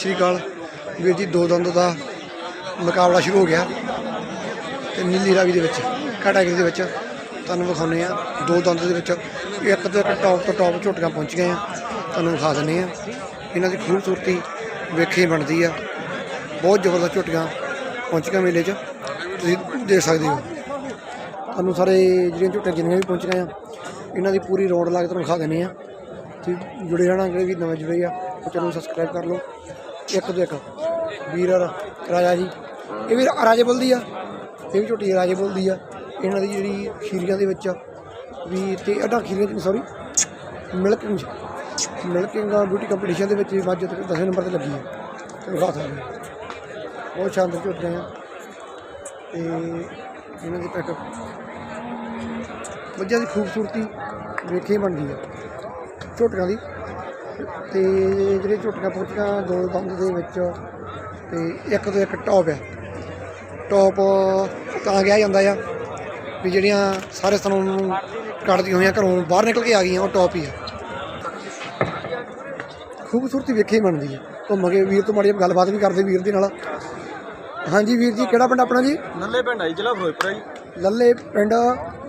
ਸ਼੍ਰੀ ਅਕਾਲ ਵੀਰ ਜੀ, ਦੋ ਦੰਦ ਦਾ ਮੁਕਾਬਲਾ ਸ਼ੁਰੂ ਹੋ ਗਿਆ ਤੇ ਨੀਲੀ ਰਾਵੀ ਦੇ ਵਿੱਚ ਕੈਟਾਗਰੀ ਦੇ ਵਿੱਚ ਤੁਹਾਨੂੰ ਵਿਖਾਉਂਦੇ ਆ ਦੋ ਦੰਦ ਦੇ ਵਿੱਚ, ਇੱਕ ਤੋਂ ਇੱਕ ਟੌਪ ਤੋਂ ਟੌਪ ਝੋਟੀਆਂ ਪਹੁੰਚ ਗਏ ਆ ਤੁਹਾਨੂੰ ਵਿਖਾ ਦਿੰਦੇ ਆ ਇਹਨਾਂ ਦੀ ਖੂਬਸੂਰਤੀ ਵੇਖੀ ਬਣਦੀ ਆ। ਬਹੁਤ ਜ਼ਬਰਦਸਤ ਝੋਟੀਆਂ ਗਈਆਂ ਮੇਲੇ 'ਚ। ਤੁਸੀਂ ਦੇਖ ਸਕਦੇ ਹੋ। ਤੁਹਾਨੂੰ ਸਾਰੇ ਜਿਹੜੀਆਂ ਝੋਟੀਆਂ ਜਿੰਨੀਆਂ ਵੀ ਪਹੁੰਚ ਗਈਆਂ, ਇਹਨਾਂ ਦੀ ਪੂਰੀ ਰੌਂਡ ਲਾ ਕੇ ਤੁਹਾਨੂੰ ਵਿਖਾ ਦਿੰਦੇ ਆ ਤੁਸੀਂ ਜੁੜੇ ਰਹਿਣਾ, ਜਿਹੜੇ ਵੀ ਨਵੇਂ ਜੁੜੇ ਆ ਉਹ ਚੈਨਲ ਨੂੰ ਸਬਸਕ੍ਰਾਈਬ ਕਰ ਲਓ। ਇੱਕ ਤੋਂ ਇੱਕ। ਵੀਰ ਔਰ ਰਾਜਾ ਜੀ। ਇਹ ਵੀ ਰਾਜੇ ਬੋਲਦੀ ਆ। ਇਹ ਵੀ ਝੋਟੀ ਰਾਜੇ ਬੋਲਦੀ ਆ। ਇਹਨਾਂ ਦੀ ਜਿਹੜੀ ਖੀਰੀਆਂ ਦੇ ਵਿੱਚ ਵੀ ਤੇ ਅਡਾ ਖੀਰੀਆਂ ਦੀ sorry milking milking beauty competition ਦੇ ਵਿੱਚ ਵੀ ਮੱਝ ਤੱਕ 10ਵੇਂ ਨੰਬਰ ਤੇ ਲੱਗੀ ਹੈ ਤੇ ਵਿਖਾ ਸਕਦੇ ਬਹੁਤ ਸ਼ਾਨਦਾਰ ਝੋਟੀਆਂ ਆ। ਤੇ ਇਹਨਾਂ ਦੀ ਪੈਕ ਮੱਝਾਂ ਦੀ ਖੂਬਸੂਰਤੀ ਵੇਖੀ ਬਣਦੀ ਆ। ਝੋਟੀਆਂ ਦੀ ਤੇ ਜਿਹੜੇ ਝੋਟੀਆਂ ਪਹੁੰਚੀਆਂ ਦੋ ਦੰਦ ਦੇ ਵਿੱਚ ਤੇ ਇੱਕ ਤੋਂ ਇੱਕ ਟੌਪ ਆ। ਟੌਪ ਤਾਂ ਗਿਆ ਜਾਂਦਾ ਆ ਵੀ ਜਿਹੜੀਆਂ ਸਾਰੇ ਸਥਾਨਾਂ ਨੂੰ ਕੱਢਦੀਆਂ ਹੋਈਆਂ ਘਰੋਂ ਬਾਹਰ ਨਿਕਲ ਕੇ ਆ ਗਈਆਂ ਉਹ ਟੌਪ ਹੀ ਆ। ਖੂਬਸੂਰਤੀ ਵੇਖੀ ਬਣਦੀ ਆ। ਘੁੰਮ ਕੇ ਵੀਰ ਤੋਂ ਮਾੜੀ ਗੱਲਬਾਤ ਵੀ ਕਰਦੇ ਵੀਰ ਦੇ ਨਾਲ। ਹਾਂਜੀ ਵੀਰ ਜੀ ਕਿਹੜਾ ਪਿੰਡ ਆਪਣਾ ਜੀ? ਨੱਲੇ ਪਿੰਡ ਆਈ ਜ਼ਿਲ੍ਹਾ ਫਿਰੋਜ਼ਪੁਰ ਹੈ ਜੀ। ਲੱਲੇ ਪਿੰਡ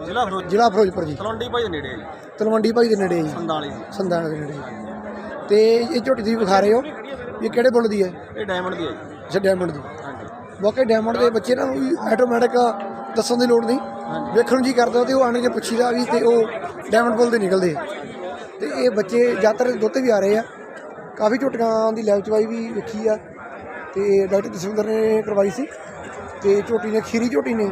ਜ਼ਿਲ੍ਹਾ ਫਿਰੋਜ਼ ਜ਼ਿਲ੍ਹਾ ਫਿਰੋਜ਼ਪੁਰ ਜੀ। ਤਲਵੰਡੀ ਭਾਈ ਦੇ ਨੇੜੇ ਹੈ ਜੀ। ਤਲਵੰਡੀ ਭਾਈ ਦੇ ਨੇੜੇ ਜੀ। ਸੰਦਾਲੀ ਜੀ। ਸੰਦਾਨ ਦੇ ਨੇੜੇ ਤੇ ਇਹ ਝੋਟੀ ਤੁਸੀਂ ਵਿਖਾ ਰਹੇ ਹੋ ਇਹ ਕਿਹੜੇ ਬੁੱਲ ਦੀ ਹੈ? ਇਹ ਡਾਇਮੰਡ ਦੀ ਹੈ ਜੀ। ਅੱਛਾ ਡਾਇਮੰਡ ਦੀ। ਹਾਂਜੀ। ਵਾਕਈ ਡਾਇਮੰਡ ਦੇ ਬੱਚੇ ਨਾ ਵੀ ਆਟੋਮੈਟਿਕ ਦੱਸਣ ਦੀ ਲੋੜ ਨਹੀਂ। ਵੇਖਣ ਨੂੰ ਜੀ ਕਰਦਾ ਤੇ ਉਹ ਆਣ ਕੇ ਪੁੱਛੀਦਾ ਵੀ ਤੇ ਉਹ ਡਾਇਮੰਡ ਬੁੱਲ ਦੇ ਨਿਕਲਦੇ ਆ। ਤੇ ਇਹ ਬੱਚੇ ਜ਼ਿਆਦਾਤਰ ਦੁੱਧ ਵੀ ਆ ਰਹੇ ਆ। ਕਾਫੀ ਝੋਟੀਆਂ ਦੀ ਲੈਬ ਚਵਾਈ ਵੀ ਵੇਖੀ ਆ। ਤੇ ਡਾਕਟਰ ਜਸਵਿੰਦਰ ਨੇ ਕਰਵਾਈ ਸੀ। ਤੇ ਝੋਟੀ ਨੇ ਖੀਰੀ ਝੋਟੀ ਨੇ।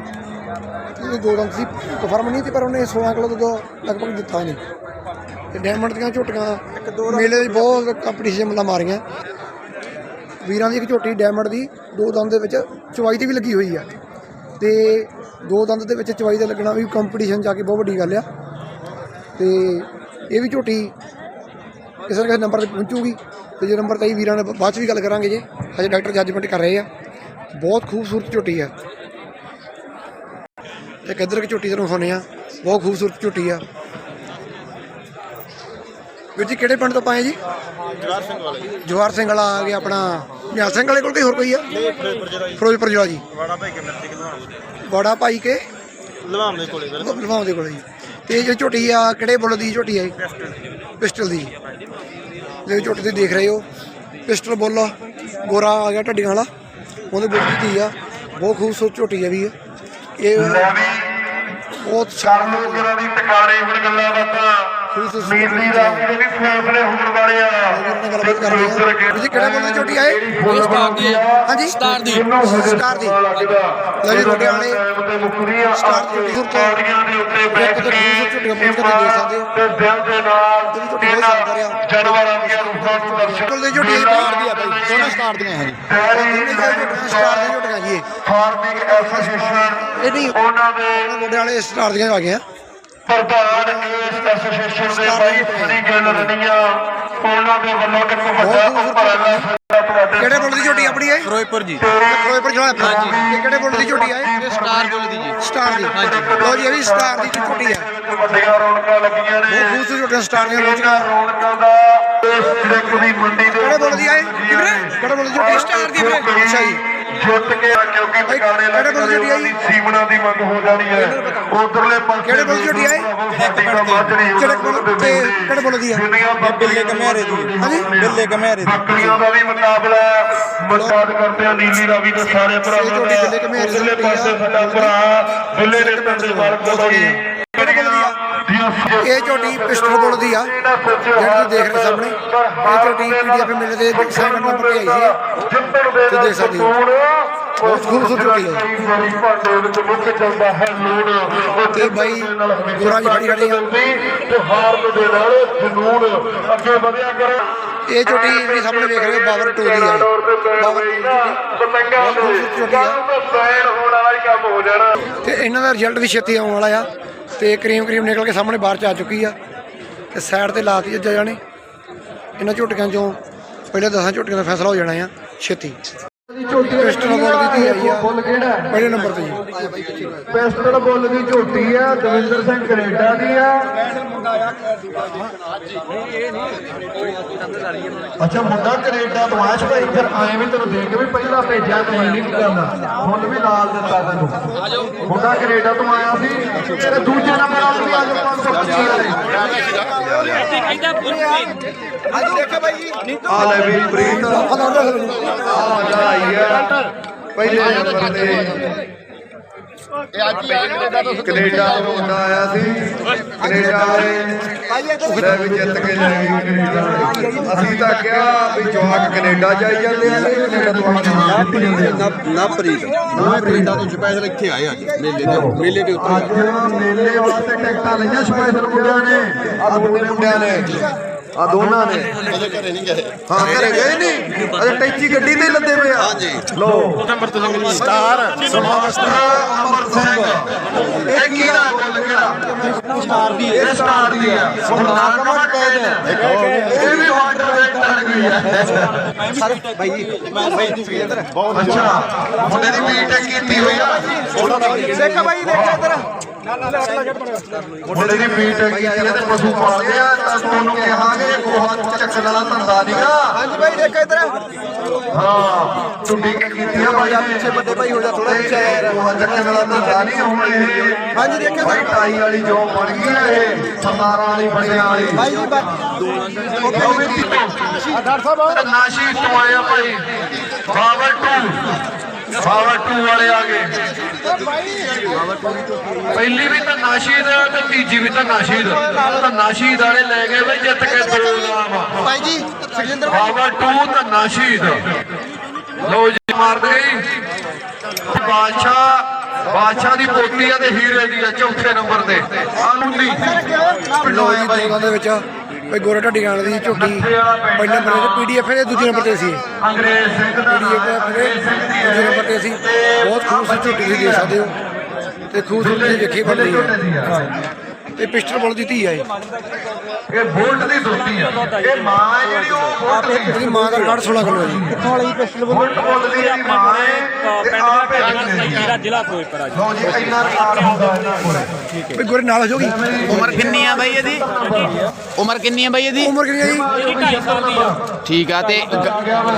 ਤੇ ਦੋ ਦੰਦ ਸੀ ਕਨਫਰਮ ਨਹੀਂ ਤੇ ਪਰ ਉਹਨੇ 16 ਕਿਲੋ ਦੁੱਧ ਲਗਭਗ ਦਿੱਤਾ ਨਹੀਂ ਤੇ ਡਾਇਮੰਡ ਦੀਆਂ ਝੋਟੀਆਂ ਮੇਲੇ ਦੀ ਬਹੁਤ ਕੰਪੀਟੀਸ਼ਨ ਮਤਲਬ ਮਾਰੀਆਂ। ਵੀਰਾਂ ਦੀ ਇੱਕ ਝੋਟੀ ਡਾਇਮੰਡ ਦੀ ਦੋ ਦੰਦ ਦੇ ਵਿੱਚ ਚਵਾਈ ਤੇ ਵੀ ਲੱਗੀ ਹੋਈ ਆ। ਤੇ ਦੋ ਦੰਦ ਦੇ ਵਿੱਚ ਚਵਾਈ ਦਾ ਲੱਗਣਾ ਵੀ ਕੰਪੀਟੀਸ਼ਨ ਜਾ ਕੇ ਬਹੁਤ ਵੱਡੀ ਗੱਲ ਆ। ਤੇ ਇਹ ਵੀ ਝੋਟੀ ਕਿਸੇ ਨਾ ਕਿਸੇ ਨੰਬਰ ਤੇ ਪਹੁੰਚੂਗੀ। ਤੇ ਜੇ ਨੰਬਰ ਤੇ ਹੀ ਵੀਰਾਂ ਨੇ ਬਾਅਦ ਚ ਵੀ ਗੱਲ ਕਰਾਂਗੇ ਜੇ ਹਜੇ ਡਾਕਟਰ ਜੱਜਮੈਂਟ ਕਰ ਰਹੇ ਆ। ਬਹੁਤ ਖੂਬਸੂਰਤ ਝੋਟੀ ਆ। ਤੇ ਕਿੱਧਰ ਇੱਕ ਝੋਟੀ ਤੁਹਾਨੂੰ ਵਿਖਾਉਂਦੇ ਆ। ਬਹੁਤ ਖੂਬਸੂਰਤ ਝੋਟੀ ਆ। ਵੀਰ ਜੀ ਕਿਹੜੇ ਪਿੰਡ ਤੋਂ ਪਾਏ ਜੀ? ਜਵਾਰ ਸਿੰਘ ਵਾਲੇ। ਜੀ ਜਵਾਰ ਸਿੰਘ ਵਾਲਾ ਆ ਗਿਆ ਆਪਣਾ। ਨਿਹਾਲ ਸਿੰਘ ਵਾਲੇ ਕੋਲ ਕੋਈ ਹੋਰ ਕੋਈ ਆ? ਫਿਰੋਜ਼ਪੁਰ ਜਿਹੜਾ ਜੀ। ਵਾੜਾ ਭਾਈ ਕੇ ਮਿਰਤੀ ਕਿਲਵਾਮ ਬੜਾ ਭਾਈ ਕੇ? ਲਵਾਮ ਦੇ ਕੋਲੇ ਲਵਾਉਂ ਦੇ ਕੋਲ ਜੀ। ਤੇ ਇਹ ਜਿਹੜੀ ਝੋਟੀ ਆ ਕਿਹੜੇ ਬੁੱਲ ਦੀ ਝੋਟੀ ਆ ਇਹ? ਪਿਸਟਲ ਦੀ। ਜਿਹੜੀ ਝੋਟੀ ਤੁਸੀਂ ਦੇਖ ਰਹੇ ਹੋ। ਪਿਸਟਲ ਬੁੱਲ ਗੋਰਾ ਆ ਗਿਆ ਢੱਡੀਆਂ ਵਾਲਾ। ਉਹਦੇ ਬੁੱਲ ਦੀ ਆ। ਬਹੁਤ ਖੂਬਸੂਰਤ ਝੋਟੀ ਆ ਵੀ ਇਹ। ਇਹ ਬਹੁਤ ਕਰ ਲੋ ਜਰਾ ਦੀ ਟਿਕਾਣੇ ਹੁਣ ਗੱਲਾਂ ਬਾਤਾਂ। ਨੀਲੀ ਦਾ ਵੀ ਫੈਸਲੇ ਹੋਣ ਵਾਲੇ ਆ ਨਾਲ ਗੱਲਬਾਤ ਕਰ ਰਹੇ ਵੀਰ ਜੀ ਕਿਹੜੇ ਬੁੱਲ ਦੀ ਝੋਟੀ ਆ ਇਹ ਸਟਾਰ ਦੀ। ਹਾਂਜੀ ਸਟਾਰ ਦੀ। ਸਟਾਰ ਦੀ ਲਓ ਜੀ ਮੁਕਰੀਆਂ ਸਟਾਰ ਦੀ ਪੌੜੀਆਂ ਦੇ ਉੱਤੇ ਬੈਠ ਕੇ ਝੋਟੀਆਂ ਪਹੁੰਚ ਕੇ ਦੇਖ ਸਕਦੇ ਹੋ। ਤੇ ਦਿਲ ਦੇ ਨਾਲ ਇਹ ਵੀ ਝੋਟੀ ਬਹੁਤ ਸ਼ਾਨਦਾਰ ਆ। ਜਾਨਵਰਾਂ ਦੀਆਂ ਰੂਹਾਂ ਨੂੰ ਦਰਸ਼ਨ ਦੀ ਝੋਟੀ ਸਟਾਰ ਦੀ ਆ ਬਾਈ ਦੋਨੋਂ ਸਟਾਰ ਦੀਆਂ ਹੈ ਜੀ ਸਟਾਰ ਦੀਆਂ ਝੋਟੀਆਂ ਜੀ ਫਾਰਮਿੰਗ ਐਸੋਸੀਏਸ਼ਨ ਇਹ ਨਹੀਂ ਉਹਨਾਂ ਦੇ ਵਾਲੇ ਸਟਾਰ ਦੀਆਂ ਆ ਗਏ ਆ ਪ੍ਰਧਾਨ ਇਸ ਐਸੋਸੀਏਸ਼ਨ ਦੇ ਬਾਈ ਸ੍ਰੀ ਗਿੱਲ ਰਣੀਆਂ ਉਹਨਾਂ ਦੇ ਵੱਲੋਂ ਇੱਕ ਵੱਡਾ ਉਪਰਾਲਾ ਕਿਹੜੇ ਬੁੱਲ ਦੀ ਝੋਟੀ ਆਪਣੀ ਹੈ? ਫਿਰੋਜ਼ਪੁਰ ਜੀ। ਫਿਰੋਜ਼ਪੁਰ ਜਿਹੜਾ ਆਪਣਾ। ਇਹ ਕਿਹੜੇ ਬੁੱਲ ਦੀ ਝੋਟੀ ਹੈ? ਇਹ ਸਟਾਰ ਬੁੱਲ ਦੀ ਜੀ। ਸਟਾਰ ਦੀ। ਲਓ ਜੀ ਇਹ ਵੀ ਸਟਾਰ ਦੀ ਝੋਟੀ ਹੈ। ਵੱਡੀਆਂ ਰੌਣਕਾਂ ਲੱਗੀਆਂ ਨੇ। ਬਹੁਤ ਖੂਬਸੂਰਤ ਝੋਟੀਆਂ ਸਟਾਰ ਦੀਆਂ ਪਹੁੰਚੀਆਂ ਰੌਣਕਾਂ ਦਾ ਇਸ ਟਰੱਕ ਦੀ ਮੰਡੀ ਦੇ ਕਿਹੜੇ ਬੁੱਲ ਦੀ ਹੈ ਕਿਹੜੇ ਕਿਹੜੇ ਬੁੱਲ ਦੀ ਝੋਟੀ ਸਟਾਰ ਦੀ ਵੀਰੇ। ਅੱਛਾ ਜੀ। ਜੁੱਟ ਕੇ ਕਿਉਂਕਿ ਟਿਕਾਣੇ ਕਿਹੜੇ ਬੁੱਲ ਦੀ ਝੋਟੀ ਆਈ? ਸੀਮਣਾ ਦੀ ਮੰਗ ਹੋ ਜਾਣੀ ਹੈ। ਉਧਰਲੇ ਪਾਸੇ ਕਿਹੜੇ ਬੁੱਲ ਦੀ ਝੋਟੀ ਆਈ? ਸਾਡੀ ਤਾਂ ਮੱਝ ਨਹੀਂ ਕਿਹੜੇ ਬੁੱਲ ਤੇ ਕਿਹੜੇ ਬੁੱਲ ਦੀ ਹੈ ਦੁਨੀਆ ਬਿੱਲੇ ਕਮਿਆਰੇ ਦੀ ਹਾਂਜੀ ਬਿੱਲੇ ਕਮਿਆਰੇ ਦੀ। ਬੱਕਰੀਆਂ ਦਾ ਵੀ ਮੁਕਾਬਲਾ ਮਦਦ ਕਰਦੇ ਆ ਨੀਲੀ ਰਾਵੀ ਦੇ ਸਾਰੇ ਭਰਾਵਾਂ ਦਾ। ਦੀ ਉਧਰਲੇ। ਪਾਸੇ ਸਾਡਾ ਭਰਾ ਬਿੱਲੇ ਦੇ ਪਿੰਡ ਦੇ ਮਾਲਕ ਇਹ ਝੋਟੀ ਪਿਸਟਲ ਬੁੱਲ ਦੀ ਆ, ਜਿਹੜੀ ਦੇਖ ਰਹੇ ਸਾਹਮਣੇ ਇਹ ਝੋਟੀ ਪੀਡੀਐਫ ਮੇਲੇ ਦੇ ਸੈਕੰਡ ਨੰਬਰ ਤੇ ਆਈ ਸੀ ਇਹ। ਦੇਖ ਸਕਦੇ ਹੋ। ਬਹੁਤ ਖੂਬਸੂਰਤ ਝੋਟੀ ਹੈ। ਤੇ ਬਾਈ ਗੋਰਾ ਜੀ ਖੜੀ ਖੜੇ ਆ। ਤੇ ਹਾਰਨ ਦੇ ਨਾਲ ਜਨੂਨ ਅੱਗੇ ਵਧਿਆ ਕਰੋ ਇਹ ਝੋਟੀ ਜਿਹੜੀ ਸਾਹਮਣੇ ਵੇਖ ਰਹੇ ਹੋ ਬਾਬਰ ਟੂ ਦੀ ਆ। ਇਹ। ਬਾਬਰ ਪਤੰਗਾ ਸੈਨ ਹੋਣ ਵਾਲਾ ਹੀ ਕੰਮ ਹੋ ਜਾਣਾ। ਤੇ ਇਹਨਾਂ ਦਾ ਰਿਜ਼ਲਟ ਵੀ ਛੇਤੀ ਆਉਣ ਵਾਲਾ ਆ। ਤੇ ਕਰੀਮ ਕਰੀਮ ਨਿਕਲ ਕੇ ਸਾਹਮਣੇ ਬਾਹਰ ਚ ਆ ਚੁੱਕੀ ਆ। ਤੇ ਸਾਈਡ ਤੇ ਲਾਤੀ ਜੱਜਾ ਜਾਣੇ। ਇਹਨਾਂ ਝੋਟੀਆਂ ਚੋਂ ਪਹਿਲੇ 10 ਝੋਟੀਆਂ ਦਾ ਫੈਸਲਾ ਹੋ ਜਾਣਾ ਆ ਛੇਤੀ। ਪਿਸਟਲ ਬੋਲ ਦੀ ਧੀ ਆਈ ਆ। ਬੁੱਲ ਕਿਹੜਾ? ਪਹਿਲੇ ਨੰਬਰ ਤੇ ਜੀ। ਪਿਸਟਲ ਬੁੱਲ ਦੀ ਝੋਟੀ ਆ ਦਵਿੰਦਰ ਸਿੰਘ ਕੈਨੇਡਾ ਦੀ ਆ। ਅੱਛਾ ਮੁੰਡਾ ਕੈਨੇਡਾ ਤੋਂ ਆਇਆ ਭਾਈ ਫਿਰ ਆਏ ਵੀ ਤੈਨੂੰ ਦੇਖ ਕੇ ਵੀ ਪਹਿਲਾਂ ਭੇਜਿਆ ਤੂੰ ਨਹੀਂ ਕਰਨਾ ਮੁੱਲ ਵੀ ਨਾਲ ਦਿੱਤਾ ਤੈਨੂੰ। ਮੁੰਡਾ ਕੈਨੇਡਾ ਤੋਂ ਆਇਆ ਸੀ ਤੇ ਦੂਜੇ ਨੰਬਰ ਵਾਲੇ ਵੀ ਆਜੋ 525 ਵਾਲੇ। ਆ ਲੈ ਵੀ ਪ੍ਰੀਤ। ਆ ਜਾਈ ਆ। ਪਹਿਲੇ ਨੰਬਰ ਤੇ ਕੈਨੇਡਾ ਤੋਂ ਮੁੰਡਾ ਆਇਆ ਸੀ। ਕੈਨੇਡਾ ਵਾਲੇ ਲੈ ਵੀ ਜਿੱਤ ਕੇ ਲੈ ਗਏ ਕੈਨੇਡਾ ਵਾਲੇ। ਅਸੀਂ ਤਾਂ ਕਿਹਾ ਵੀ ਜਵਾਕ ਕੈਨੇਡਾ ਜਾਈ ਜਾਂਦੇ ਆ। ਤੇ ਕੈਨੇਡਾ ਤੋਂ ਆ ਜਾਂਦੇ ਆ ਨਾ ਪ੍ਰੀਤ। ਨਾ ਪ੍ਰੀਤਾਂ ਤੋਂ ਸਪੈਸ਼ਲ ਇੱਥੇ ਆਏ ਅੱਜ। ਮੇਲੇ ਤੇ ਮੇਲੇ ਦੇ ਉੱਤੇ ਅੱਜ ਮੇਲੇ ਵਾਸਤੇ ਟਿਕਟਾਂ ਲਈਆਂ ਸਪੈਸ਼ਲ ਮੁੰਡਿਆਂ ਨੇ। ਆ ਦੋਨੇ ਮੁੰਡਿਆਂ ਨੇ। ਆ ਦੋਨਾਂ ਨੇ। ਅਜੇ ਘਰੇ ਨਹੀਂ ਗਏ। ਹਾਂ ਘਰੇ ਗਏ ਨਹੀਂ? ਅਜੇ ਟੈਚੀ ਗੱਡੀ ਤੇ ਹੀ ਲੱਦੇ ਪਏ ਆ। ਹਾਂਜੀ। ਲੋ ਨੰਬਰ ਤੋਂ ਸੰਗਲੀ ਸਟਾਰ ਸਮਾਸਟਰ ਅਮਰ ਸਿੰਘ ਇਹ ਕੀ ਦਾ ਬੋਲ ਕਿਹੜਾ ਸਟਾਰ ਦੀ ਇਹ ਸਟਾਰ ਦੀ ਆ ਹੁਣ ਨਾ ਕਮਾ ਕਹਿ ਦੇ ਇਹ ਵੀ ਵਾਟਰ ਵੇਟ ਟਣ ਗਈ ਹੈ। ਸਰ ਬਾਈ ਜੀ ਮੈਂ ਬਾਈ ਜੀ ਬਹੁਤ ਅੱਛਾ। ਮੁੰਡੇ ਦੀ ਬੀਟੈਕ ਕੀਤੀ ਹੋਈ ਆ। ਦੇਖਾ ਬਾਈ ਦੇਖਾ ਇੱਧਰ। ਮੁੰਡੇ ਦੀ ਬੀਟੈਕ ਕੀਤੀ ਆ ਤੇ ਪਸ਼ੂ ਪਾਲਦੇ ਆ ਤਾਂ ਤੁਹਾਨੂੰ ਕਹਾਂਗੇ ਗੋਹਾ ਚੱਕਣ ਵਾਲਾ ਧੰਦਾ ਨਹੀਂਗਾ ਹਾਂਜੀ ਬਾਈ ਦੇਖਾ ਇੱਧਰ। ਹਾਂ ਟੁੱਡੀ ਕੀਤੀ ਆ ਬਾਈ ਪਿੱਛੇ ਵੱਡੇ ਭਾਈ ਹੋ ਜਾ ਥੋੜਾ ਪਿੱਛੇ ਗੋਹਾ ਚੱਕਣ ਵਾਲਾ ਧੰਦਾ ਨਹੀਂ ਹੁਣ ਇਹ। ਹਾਂਜੀ ਦੇਖਿਆ ਬਾਈ ਟਾਈ ਵਾਲੀ ਜੋ ਬਣ ਗਈ ਆ ਇਹ ਸਰਦਾਰਾਂ ਵਾਲੀ ਬੰਦਿਆਂ ਵਾਲੀ। ਬਾਈ ਜੀ ਡਾਕਟਰ ਸਾਹਿਬ ਨਾਸ਼ੀ ਤੋਂ ਆਇਆ ਭਾਈ। ਪਾਵਰ 2 ਪਾਵਰ 2 ਵਾਲੇ ਆ ਗਏ। ਪਹਿਲੀ ਵੀ ਤਾਂ ਨਾਸ਼ੀਦ ਤੇ ਤੀਜੀ ਵੀ ਤਾਂ ਨਾਸ਼ੀਦ ਤਾਂ ਨਾਸ਼ੀਦ ਵਾਲੇ ਲੈ ਗਏ ਬਈ ਜਿੱਤ ਕੇ ਦੋ ਨਾਮ ਜੀ ਪਾਵਰ 2 ਤਾਂ ਨਾਸ਼ੀਦ ਲੋ ਜੀ ਮਾਰ ਗਈ ਬਾਦਸ਼ਾਹ ਬਾਦਸ਼ਾਹ ਦੀ ਪੋਤੀ ਆ ਤੇ ਹੀਰੇ ਦੀ ਆ ਚੌਥੇ ਨੰਬਰ ਤੇ। ਆਲੂਲੀ ਲੋ ਜੀ ਦੇ ਵਿੱਚ। ਕੋਈ ਗੋਰਾ ਢੱਡੀ ਗਾਣ ਦੀ ਝੋਟੀ ਪਹਿਲੇ ਨੰਬਰ ਤੇ ਪੀਡੀਐਫ ਦੇ ਦੂਜੇ ਨੰਬਰ ਤੇ ਸੀ। ਅੰਗਰੇਜ਼ ਸਿੰਘ ਦਾ ਪੀਡੀਐਫ ਦੇ ਦੂਜੇ ਨੰਬਰ ਤੇ ਸੀ। ਬਹੁਤ ਖੂਬਸੂਰਤ ਝੋਟੀ ਤੁਸੀਂ ਦੇਖ ਸਕਦੇ ਹੋ। ਤੇ ਖੂਬਸੂਰਤੀ ਵੇਖੀ ਬਣਦੀ ਹੈ। ਤੇ ਪਿਸਟਲ ਬੋਲ ਦੀ ਧੀ ਆ ਇਹ। ਇਹ ਬੋਲਟ ਦੀ ਦੋਤੀ ਆ। ਇਹ ਮਾਂ ਹੈ ਜਿਹੜੀ ਉਹ ਬੋਲਟ ਦੀ। ਇਹਦੀ ਮਾਂ ਦਾ ਰਿਕਾਰਡ 16 ਕਿਲੋ ਹੈ ਜੀ। ਕਿੱਥੋਂ ਵਾਲੀ ਪਿਸਟਲ ਬੋਲਟ ਬੋਲਟ ਦੀ ਇਹਦੀ ਮਾਂ ਹੈ ਤੇ ਆਪ ਜਿਹੜਾ ਜ਼ਿਲ੍ਹਾ ਫਿਰੋਜ਼ਪੁਰ ਆ ਜੀ। ਲੋ ਜੀ ਇੰਨਾ ਰਿਕਾਰਡ ਹੁੰਦਾ ਇਹਨਾਂ ਕੋਲੇ। ਵੀ ਗੋਰੇ ਨਾਲ ਹੋ ਜਾਊਗੀ ਉਮਰ ਕਿੰਨੀ ਆ ਬਾਈ ਇਹਦੀ? ਉਮਰ ਕਿੰਨੀ ਆ ਬਾਈ ਇਹਦੀ? ਉਮਰ ਕਿੰਨੀ ਹੈ ਜੀ? ਇਹਦੀ 2.5 ਸਾਲ ਦੀ ਆ। ਠੀਕ ਆ ਤੇ ਆ ਗਿਆ ਮੈਂ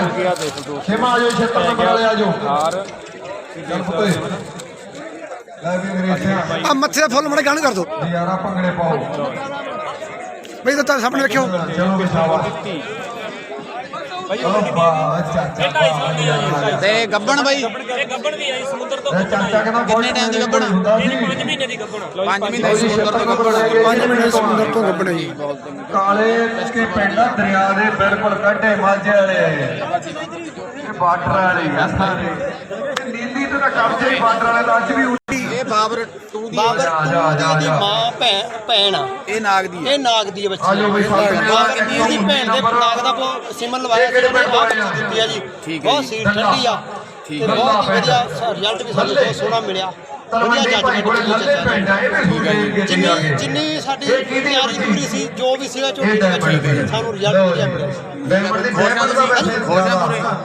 ਖੇਮਾ ਆ ਜਾਓ 76 ਨੰਬਰ ਵਾਲੇ ਆ ਜਾਓ। ਚੱਲ ਪੁੱਤੇ ਲੈ ਵੀ ਅੰਗਰੇਜ਼ਾਂ ਆ। ਮੱਥੇ ਦਾ ਫੁੱਲ ਮੜੇ ਗਾਣ ਕਰ ਦੋ। ਯਾਰਾ ਭੰਗੜੇ ਪਾਓ। ਬਈ ਤਾਂ ਸਾਹਮਣੇ ਰੱਖਿਓ। ਚਲੋ ਵੀ ਸ਼ਾਬਾਸ਼ ਚਲੋ ਬਾ ਚਾਚਾ ਤੇ ਗੱਬਣ ਬਾਈ? ਇਹ ਗੱਬਣ ਦੀ ਆ ਜੀ ਸਮੁੰਦਰ ਤੋਂ ਕਿੰਨੇ ਟਾਈਮ ਦੀ ਸੀ। 5 ਮਹੀਨੇ ਦੀ ਗੱਬਣ। 5 ਮਹੀਨੇ ਸਮੁੰਦਰ ਤੋਂ ਗੱਬਣ 5 ਮਿੰਟ ਸਮੁੰਦਰ ਤੋਂ ਗੱਬਣੇ ਜੀ ਕਾਲੇ ਕੇ ਪਿੰਡ ਦਰਿਆ ਦੇ ਬਿਲਕੁਲ ਕੱਢੇ ਮਾਝੇ ਵਾਲੇ ਇਹ। ਬਾਰਡਰ ਵਾਲੇ ਸਾਰੇ ਇਹ ਨੀਲੀ ਤੇ ਤਾਂ ਕਬਜ਼ੇ ਬਾਰਡਰ ਵਾਲੇ ਦਾ ਅੱਜ ਵੀ ਇਹ ਬਾਬਰ 2 ਦੀ ਜਾ ਆ। ਜਾ ਮਾਂ ਭੈਣ ਭੈਣ ਆ। ਇਹ ਨਾਗ ਦੀ ਹੈ ਇਹ ਨਾਗ ਦੀ ਹੈ ਆ ਬੱਚੀ। ਜਾਓ ਬਈ ਸਾਹਿਬ ਮਾਂ ਕਿੰਨੀ ਉਹਦੀ ਭੈਣ ਦੇ ਨਾਗ ਦਾ ਬਹੁਤ ਸਿਮਨ ਲਵਾਇਆ ਸੀ ਉਹਨੇ ਬੱਚੀ ਦਿੱਤੀ ਆ ਜੀ। ਬਹੁਤ ਸੀਟ ਠੰਡੀ ਆ। ਤੇ ਬਹੁਤ ਹੀ ਵਧੀਆ ਰਿਜ਼ਲਟ ਵੀ ਸਾਨੂੰ ਬਹੁਤ ਸੋਹਣਾ ਮਿਲਿਆ। ਵਧੀਆ ਜੱਜਮੈਂਟ ਕੇ ਜਿੰਨੀ ਜਿੰਨੀ ਸਾਡੀ ਤਿਆਰੀ? ਪੂਰੀ ਸੀ ਜੋ ਵੀ ਸੀਗਾ ਝੋਟੀ ਦੇ ਦੀ। ਸਾਨੂੰ ਰਿਜ਼ਲਟ ਵਧੀਆ ਮਿਲਿਆ ਦੀ ਡਾਇਮੰਡ ਦਾ ਵੈਸੇ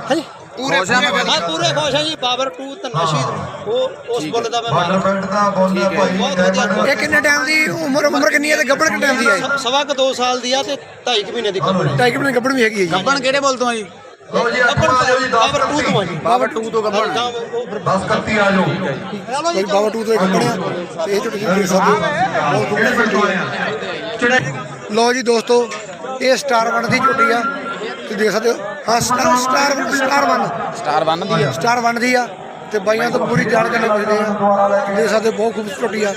ਹਾਂਜੀ। ਪੂਰੇ ਹਾਂ ਪੂਰੇ ਖੁਸ਼ ਆ ਜੀ ਪਾਵਰ 2 ਤੇ ਨਸ਼ੀਦ ਉਹ ਉਸ ਬੁੱਲ ਦਾ ਮੈਂ ਬਾਰਡਰ ਮਾਨ ਪਿੰਡ ਦਾ ਬੋਲ ਹੈ। ਭਾਈ ਬਹੁਤ ਵਧੀਆ ਡਾਇਮੰਡ ਇਹ ਕਿੰਨੇ ਟਾਈਮ ਦੀ ਉਮਰ ਉਮਰ ਕਿੰਨੀ ਹੈ ਤੇ ਗੱਬਣ ਕਿੰਨੇ ਟਾਈਮ ਦੀ ਹੈ? ਸ- ਸਵਾ ਕੁ 2 ਸਾਲ ਦੀ ਆ ਤੇ 2.5 ਮਹੀਨੇ ਦੀ ਗੱਭਣ ਢਾਈ ਕੁ ਮਹੀਨੇ ਗੱਬਣ ਵੀ ਹੈਗੀ ਹੈ ਜੀ। ਗੱਬਣ ਕਿਹੜੇ ਬੋਲ ਤੋਂ ਆ ਜੀ? ਲਓ ਜੀ ਅੱਗੇ ਆ ਜਾਓ ਜੀ 10 ਪਾਵਰ 2 ਤੋਂ ਆ ਜੀ। ਬਾਬਰ 2 ਤੋਂ ਗੱਬਣ ਤਾਂ ਉਹ ਫਿਰ 10 ਕੱਤੀ ਆ ਜਾਓ। ਚਲੋ ਕੋਈ ਜੀ। ਬਾਬਾ ਟੂ ਤੋਂ ਗੱਬਣ ਆ ਤੇ ਇਹ ਝੋਟੀ ਤੁਸੀਂ ਦੇਖ ਸਕਦੇ ਹੋ। ਬਹੁਤ ਕਿਹੜੇ ਖੂਬਸੂਰਤ ਪਿੰਡੋਂ ਝੋਟੀ ਆਏ ਹੈ ਆ? ਚਿੜੇ ਲੋ ਜੀ ਦੋਸਤੋ ਇਹ ਸਟਾਰ ਵਨ ਦੀ ਝੋਟੀ ਆ। ਤੁਸੀਂ ਦੇਖ ਸਕਦੇ ਹੋ। ਹਾਂ star star star one star 1 ਦੀ ਆ। ਸਟਾਰ ਵਨ ਦੀ ਆ ਤੇ ਬਾਈਆਂ ਤੋਂ ਪੂਰੀ ਜਾਣਕਾਰੀ ਪੁੱਛਦੇ ਆ। ਸਕਦੇ ਹੋ ਬਹੁਤ ਖੂਬਸੂਰਤ ਝੋਟੀ ਆ।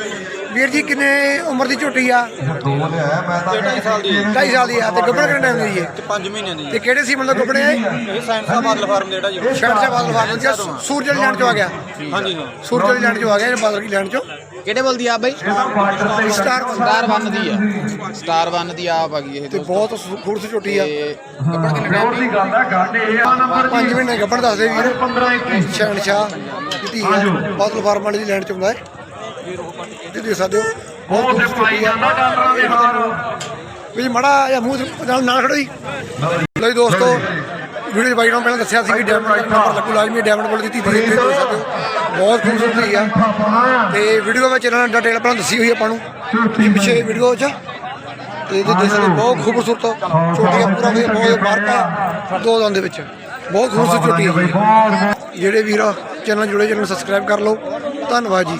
ਵੀਰ ਜੀ ਕਿੰਨੇ ਉਮਰ ਦੀ ਝੋਟੀ ਆ? ਦੋ 2.5 ਸਾਲ ਦੀ 2.5 ਸਾਲ ਦੀ ਆ ਤੇ ਗੱਬਣ ਕਿੰਨੇ ਟਾਈਮ ਦੀ ਹੈ 5 ਮਹੀਨਿਆਂ ਦੀ ਤੇ ਕਿਹੜੇ ਸੀ ਮਤਲਬ ਇਹ? ਇਹ ਸਾਇੰਸ ਦਾ ਬਾਦਲ ਫਾਰਮ ਜਿਹੜਾ ਜੀ। ਸ਼ਹਿਰ ਸੇ ਬਾਦਲ ਫਾਰਮ। ਚ ਸੂਰਜ ਲੈਂਡ ਚੋਂ ਆ ਗਿਆ। ਹਾਂਜੀ ਹਾਂ ਸੂਰਜ ਲੈਂਡ ਚੋਂ ਆ ਗਿਆ ਇਹ ਬਾਦਲ ਦੀ ਲੈਂਡ ਚੋਂ? ਕਿਹੜੇ ਬੋਲਦੀ ਆ ਬਾਈ? ਸਟਾਰ ਵਨ ਸਟਾਰ 1 ਦੀ ਆ। ਸਟਾਰ 1 ਦੀ ਆਪ ਆ ਗਈ ਇਹ ਤੇ ਬਹੁਤ ਖੂਬਸੂਰਤ ਝੋਟੀ ਆ। ਕਿੰਨੇ ਟਾਈਮ ਦੀ? ਗੱਲ ਆ ਗਾਂਡੇ ਆ ਨੰਬਰ 5 ਮਹੀਨੇ ਗੱਬਣ ਦੱਸਦੇ ਵੀਰ 15 21 ਸ਼ਹਿਨਸ਼ਾਹ ਦਿੱਤੀ ਹੈ। ਬਾਦਲ ਫਾਰਮ ਵਾਲੀ ਦੀ ਲੈਂਡ ਚ ਹੁੰਦਾ ਹੈ। ਤੁਸੀਂ ਦੇਖ ਸਕਦੇ ਹੋ। ਬਹੁਤ ਪਾਈ ਝੋਟੀ ਆ। ਜਾਂਦਾ ਡਾਲਰਾਂ ਦੇ ਹਾਰ ਵੀ ਮੜਾ ਜਾਂ ਮੂੰਹ ਨਾਲ ਖੜੋ ਜੀ। ਲੋ ਜੀ। ਦੋਸਤੋ। ਵੀਡੀਓ ਬਾਈ ਨੂੰ ਪਹਿਲਾਂ ਦੱਸਿਆ ਸੀ ਕਿ ਡਾਇਮੰਡ ਦਾ ਨੰਬਰ ਲੱਗੂ ਲਾਜ਼ਮੀ ਡਾਇਮੰਡ ਬੋਲ ਦੀ ਧੀ ਦੀ ਸਕਦੇ ਹੋ। ਬਹੁਤ ਖੂਬਸੂਰਤ ਆ। ਤੇ ਵੀਡੀਓ ਵਿੱਚ ਇਹਨਾਂ ਨੇ ਡਿਟੇਲ ਪਹਿਲਾਂ ਦੱਸੀ ਹੋਈ ਆਪਾਂ ਨੂੰ। ਪਿੱਛੇ ਵੀਡੀਓ 'ਚ ਤੇ ਇਹਦੇ ਦੇਖ ਸਕਦੇ ਹੋ, ਬਹੁਤ ਖੂਬਸੂਰਤ। ਛੋਟੀ ਆ ਪੂਰਾ ਵਧੀਆ ਬਹੁਤ ਬਾਹਰ ਪਾ ਦੋ ਦੰਦ ਦੇ ਵਿੱਚ। ਬਹੁਤ ਖੂਬਸੂਰਤ ਛੋਟੀ। ਜਿਹੜੇ ਵੀਰ ਚੈਨਲ ਜੁੜੇ ਚੈਨਲ ਸਬਸਕ੍ਰਾਈਬ ਕਰ ਲਓ। ਧੰਨਵਾਦ ਜੀ।